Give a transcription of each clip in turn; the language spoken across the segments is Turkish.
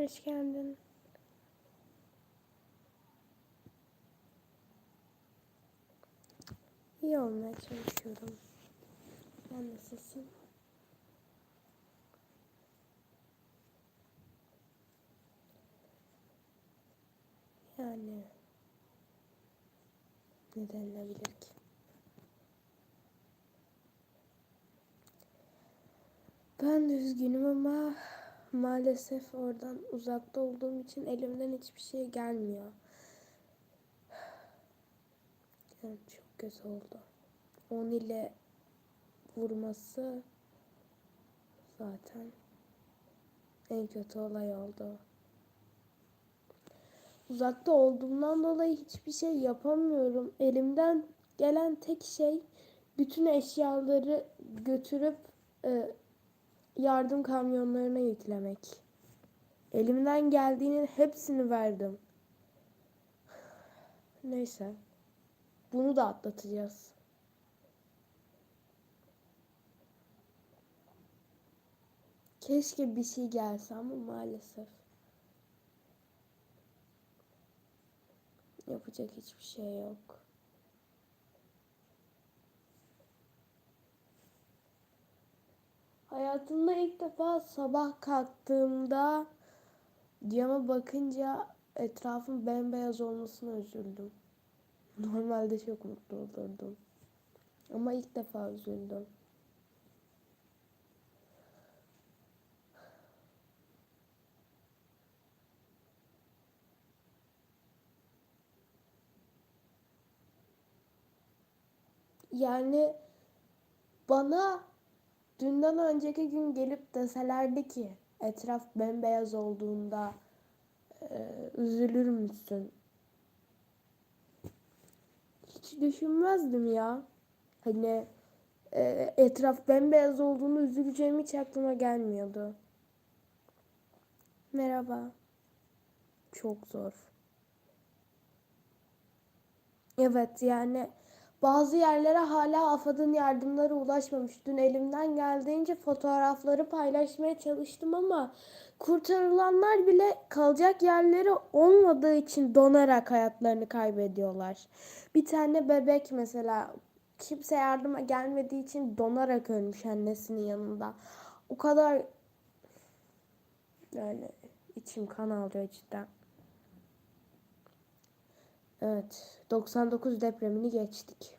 Hoş geldin. İyi olmaya çalışıyorum. Sen nasılsın? Yani ne denilebilir ki? Ben de üzgünüm ama maalesef oradan uzakta olduğum için elimden hiçbir şey gelmiyor. Yani çok kötü oldu. 10 ile vurması zaten en kötü olay oldu. Uzakta olduğumdan dolayı hiçbir şey yapamıyorum. Elimden gelen tek şey bütün eşyaları götürüp e, yardım kamyonlarına yüklemek. Elimden geldiğinin hepsini verdim. Neyse. Bunu da atlatacağız. Keşke bir şey gelse ama maalesef. Yapacak hiçbir şey yok. Hayatımda ilk defa sabah kalktığımda cama bakınca etrafın bembeyaz olmasına üzüldüm. Normalde çok mutlu olurdum. Ama ilk defa üzüldüm. Yani bana dünden önceki gün gelip deselerdi ki etraf bembeyaz olduğunda e, üzülür müsün? Hiç düşünmezdim ya. Hani e, etraf bembeyaz olduğunu üzüleceğim hiç aklıma gelmiyordu. Merhaba. Çok zor. Evet yani bazı yerlere hala AFAD'ın yardımları ulaşmamış. Dün elimden geldiğince fotoğrafları paylaşmaya çalıştım ama kurtarılanlar bile kalacak yerleri olmadığı için donarak hayatlarını kaybediyorlar. Bir tane bebek mesela kimse yardıma gelmediği için donarak ölmüş annesinin yanında. O kadar yani içim kan alıyor cidden. Evet, 99 depremini geçtik.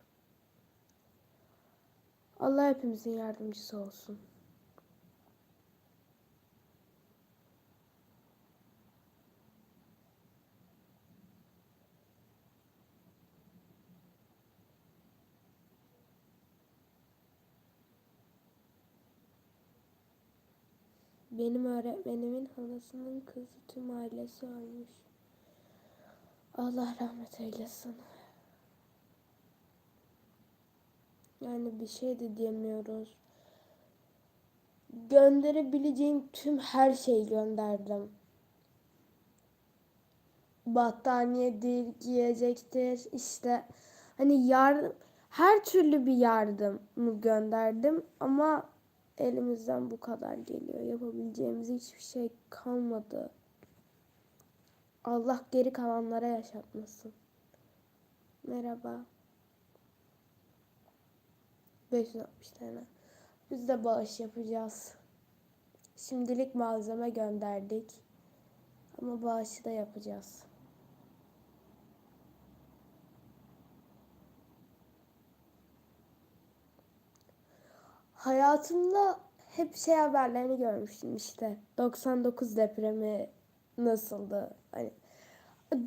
Allah hepimizin yardımcısı olsun. Benim öğretmenimin halasının kızı tüm ailesi ölmüş. Allah rahmet eylesin. Yani bir şey de diyemiyoruz. Gönderebileceğim tüm her şeyi gönderdim. Battaniyedir, giyecektir, işte hani yardım, her türlü bir yardımı gönderdim ama elimizden bu kadar geliyor. Yapabileceğimiz hiçbir şey kalmadı. Allah geri kalanlara yaşatmasın. Merhaba. 560 tane. Biz de bağış yapacağız. Şimdilik malzeme gönderdik. Ama bağışı da yapacağız. Hayatımda hep şey haberlerini görmüştüm işte. 99 depremi nasıldı? Hani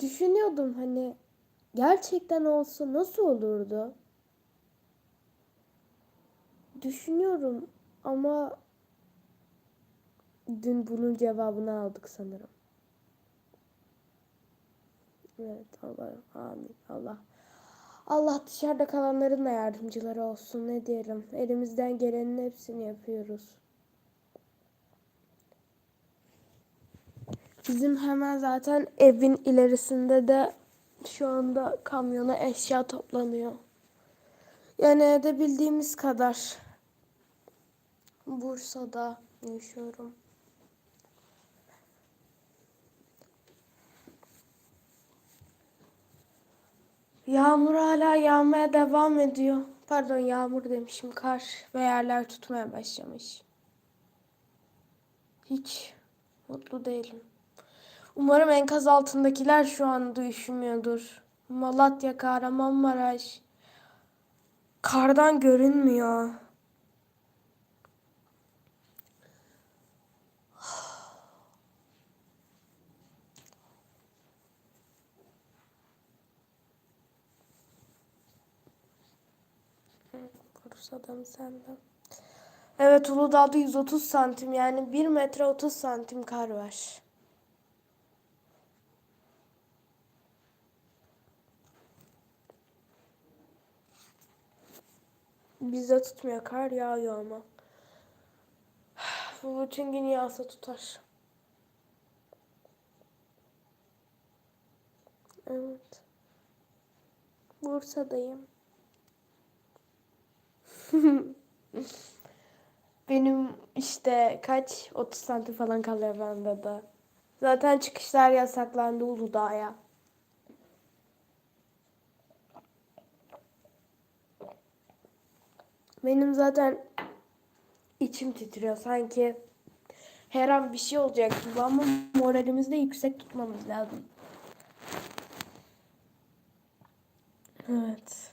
düşünüyordum hani gerçekten olsa nasıl olurdu? Düşünüyorum ama dün bunun cevabını aldık sanırım. Evet Allah amin Allah. Allah dışarıda kalanların da yardımcıları olsun ne diyelim. Elimizden gelenin hepsini yapıyoruz. Bizim hemen zaten evin ilerisinde de şu anda kamyona eşya toplanıyor. Yani edebildiğimiz kadar. Bursa'da yaşıyorum. Yağmur hala yağmaya devam ediyor. Pardon yağmur demişim. Kar ve yerler tutmaya başlamış. Hiç mutlu değilim. Umarım enkaz altındakiler şu an üşümüyordur. Malatya, Kahramanmaraş. Kardan görünmüyor. Bursa'da mı sende? Evet Uludağ'da 130 santim yani 1 metre 30 santim kar var. Bizde tutmuyor kar yağıyor ama. Bu bütün gün yağsa tutar. Evet. Bursa'dayım. Benim işte kaç 30 santim falan kalıyor bende de. Zaten çıkışlar yasaklandı Uludağ'a. Benim zaten içim titriyor sanki her an bir şey olacak gibi ama moralimizi de yüksek tutmamız lazım. Evet.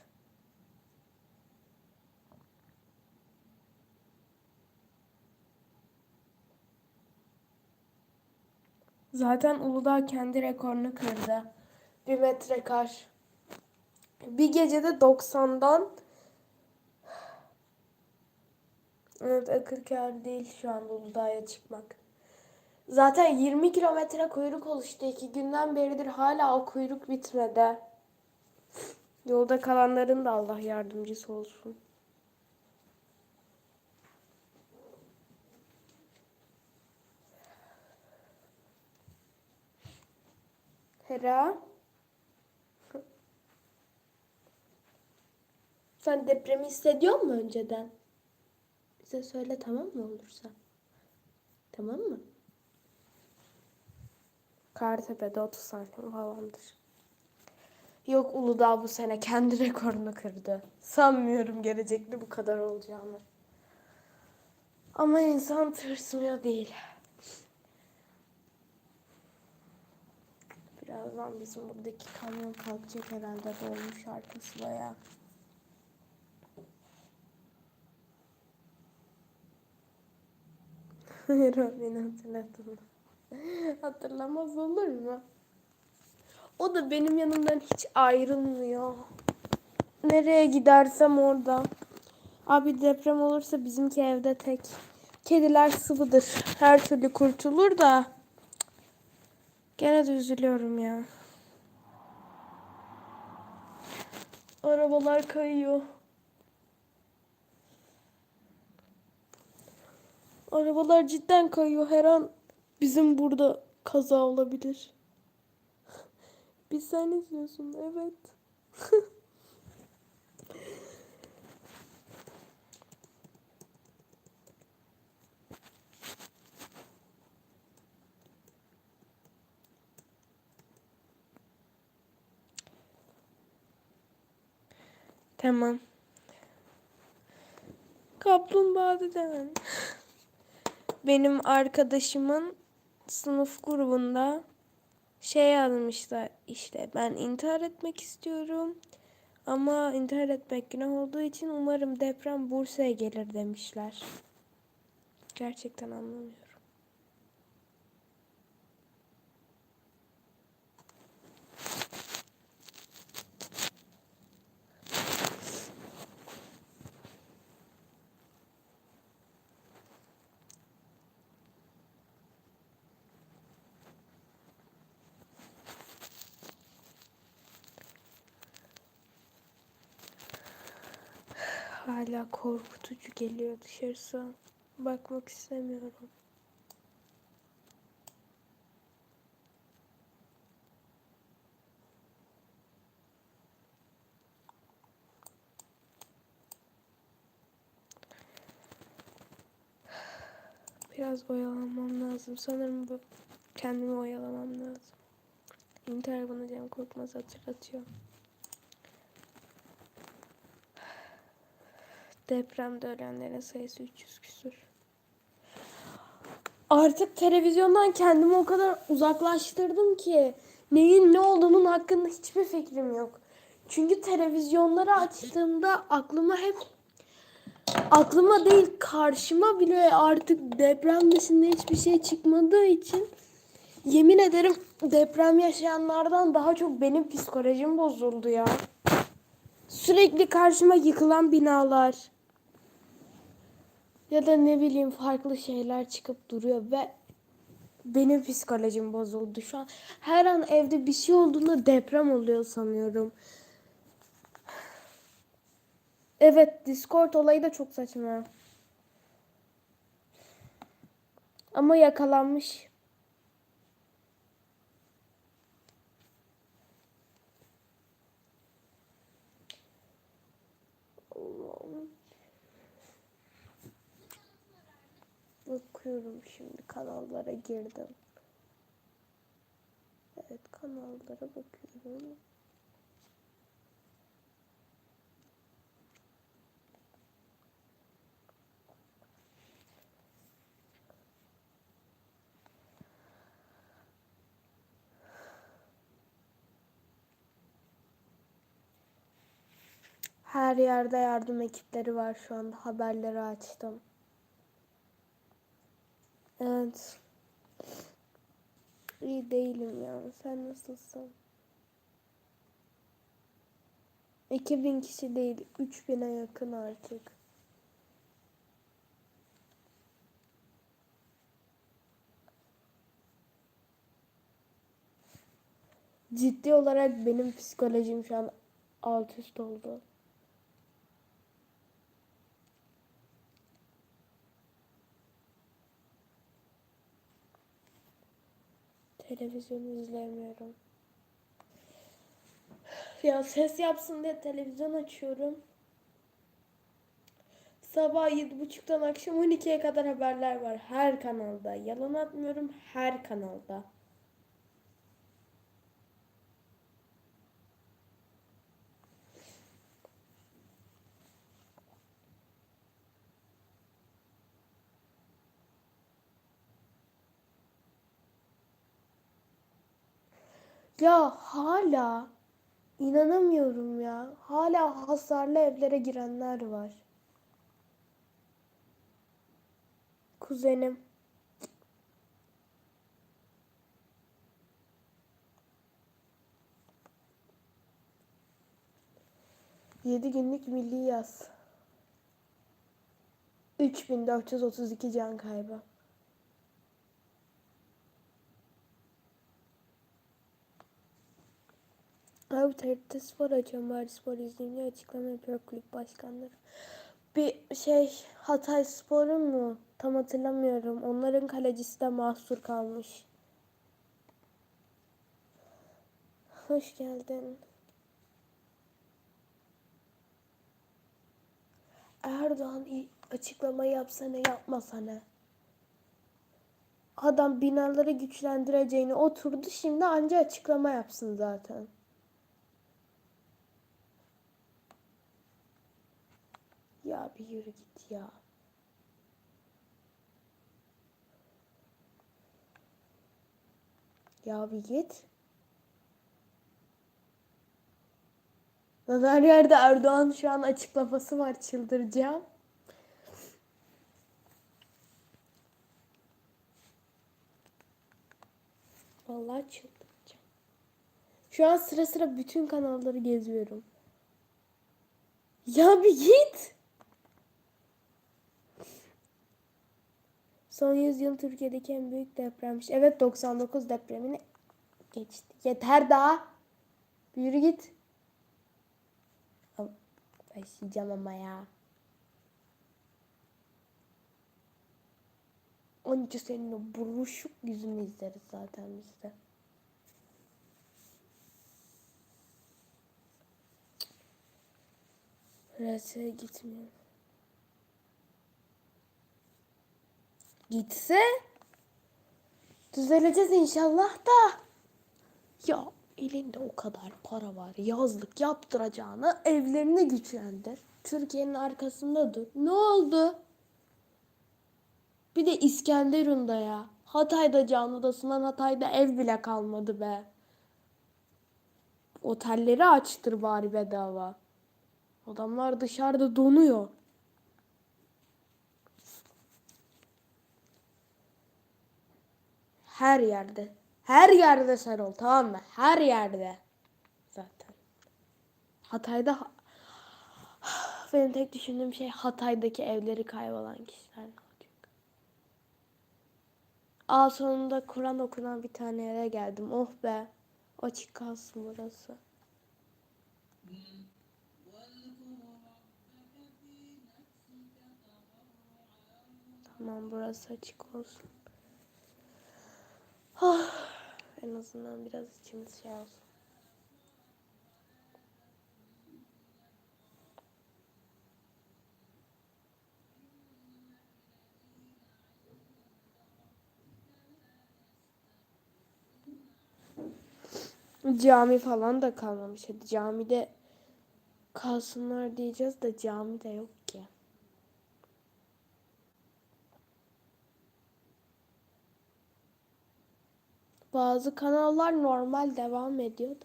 Zaten Uludağ kendi rekorunu kırdı. Bir metre kar. Bir gecede 90'dan Evet akıl kâr değil şu anda Uludağ'a çıkmak. Zaten 20 kilometre kuyruk oluştu. iki günden beridir hala o kuyruk bitmedi. Yolda kalanların da Allah yardımcısı olsun. Hera. Sen depremi hissediyor musun önceden? Bize söyle tamam mı olursa? Tamam mı? Kartepe'de 30 santim falandır. Yok Uludağ bu sene kendi rekorunu kırdı. Sanmıyorum gelecekte bu kadar olacağını. Ama insan tırsmıyor değil. Birazdan bizim buradaki kamyon kalkacak herhalde dolmuş arkası bayağı. Beni hatırlattın. Hatırlamaz olur mu? O da benim yanımdan hiç ayrılmıyor. Nereye gidersem orada. Abi deprem olursa bizimki evde tek. Kediler sıvıdır. Her türlü kurtulur da. Gene de üzülüyorum ya. Arabalar kayıyor. Arabalar cidden kayıyor. Her an bizim burada kaza olabilir. Biz sen izliyorsun. Evet. Tamam. Kaplumbağa deden. Benim arkadaşımın sınıf grubunda şey yazmışlar işte ben intihar etmek istiyorum ama intihar etmek günah olduğu için umarım deprem Bursa'ya gelir demişler. Gerçekten anlamıyorum. Hala korkutucu geliyor dışarısı. Bakmak istemiyorum. Biraz oyalanmam lazım. Sanırım bu kendimi oyalamam lazım. İntihar bana Cem Korkmaz hatırlatıyor. Depremde ölenlerin sayısı 300 küsür. Artık televizyondan kendimi o kadar uzaklaştırdım ki neyin ne olduğunun hakkında hiçbir fikrim yok. Çünkü televizyonları açtığımda aklıma hep aklıma değil karşıma bile artık deprem dışında hiçbir şey çıkmadığı için yemin ederim deprem yaşayanlardan daha çok benim psikolojim bozuldu ya. Sürekli karşıma yıkılan binalar ya da ne bileyim farklı şeyler çıkıp duruyor ve benim psikolojim bozuldu. Şu an her an evde bir şey olduğunda deprem oluyor sanıyorum. Evet Discord olayı da çok saçma. Ama yakalanmış. Allah'ım. Bakıyorum şimdi kanallara girdim. Evet kanallara bakıyorum. Her yerde yardım ekipleri var şu anda. Haberleri açtım. Evet. İyi değilim ya. Sen nasılsın? 2000 kişi değil, 3000'e yakın artık. Ciddi olarak benim psikolojim şu an alt üst oldu. Televizyon izleyemiyorum. Ya ses yapsın diye televizyon açıyorum. Sabah yedi buçuktan akşam 12'ye kadar haberler var. Her kanalda. Yalan atmıyorum her kanalda. Ya hala inanamıyorum ya. Hala hasarlı evlere girenler var. Kuzenim. Yedi günlük milli yaz. 3432 can kaybı. Abi TRT Spor açıyorum bari spor izleyeyim diye açıklama yapıyor kulüp başkanları. Bir şey Hatay Spor'un mu? Tam hatırlamıyorum. Onların kalecisi de mahsur kalmış. Hoş geldin. Erdoğan açıklama yapsana yapmasana. Adam binaları güçlendireceğini oturdu şimdi anca açıklama yapsın zaten. Ya bir yürü git ya. Ya bir git. Lan her yerde Erdoğan şu an açıklaması var çıldıracağım. Vallahi çıldıracağım. Şu an sıra sıra bütün kanalları geziyorum. Ya bir git. Son yüzyıl Türkiye'deki en büyük depremmiş. Evet 99 depremini geçti. Yeter daha. Yürü git. Başlayacağım ama ya. 12 senin o buruşuk yüzünü izleriz zaten biz de. RS'ye gitmiyor. Gitse düzeleceğiz inşallah da. Ya elinde o kadar para var. Yazlık yaptıracağına evlerini güçlendir. Türkiye'nin arkasında dur. Ne oldu? Bir de İskenderun'da ya. Hatay'da can odasından Hatay'da ev bile kalmadı be. Otelleri açtır bari bedava. Adamlar dışarıda donuyor. Her yerde. Her yerde sen ol tamam mı? Her yerde. Zaten. Hatay'da benim tek düşündüğüm şey Hatay'daki evleri kaybolan kişiler olacak? Aa sonunda Kur'an okunan bir tane yere geldim. Oh be. Açık kalsın burası. Tamam burası açık olsun. Ah, en azından biraz içimiz şey olsun. Cami falan da kalmamış. Hadi camide kalsınlar diyeceğiz de cami de yok ki. Bazı kanallar normal devam ediyor da.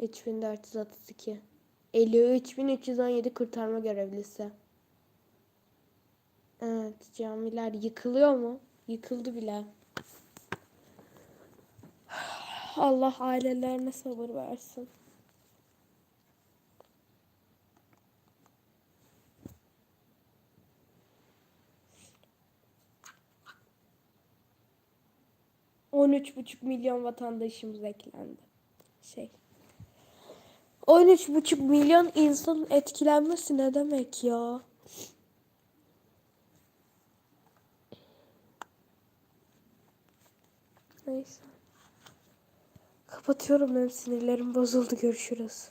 Üç bin dört yüz otuz iki. Elli üç bin üç yüz on yedi kurtarma görevlisi. Evet, camiler yıkılıyor mu? Yıkıldı bile. Allah ailelerine sabır versin. On üç buçuk milyon vatandaşımız eklendi. Şey. 13,5 milyon insanın etkilenmesi ne demek ya? Neyse. Kapatıyorum benim sinirlerim bozuldu. Görüşürüz.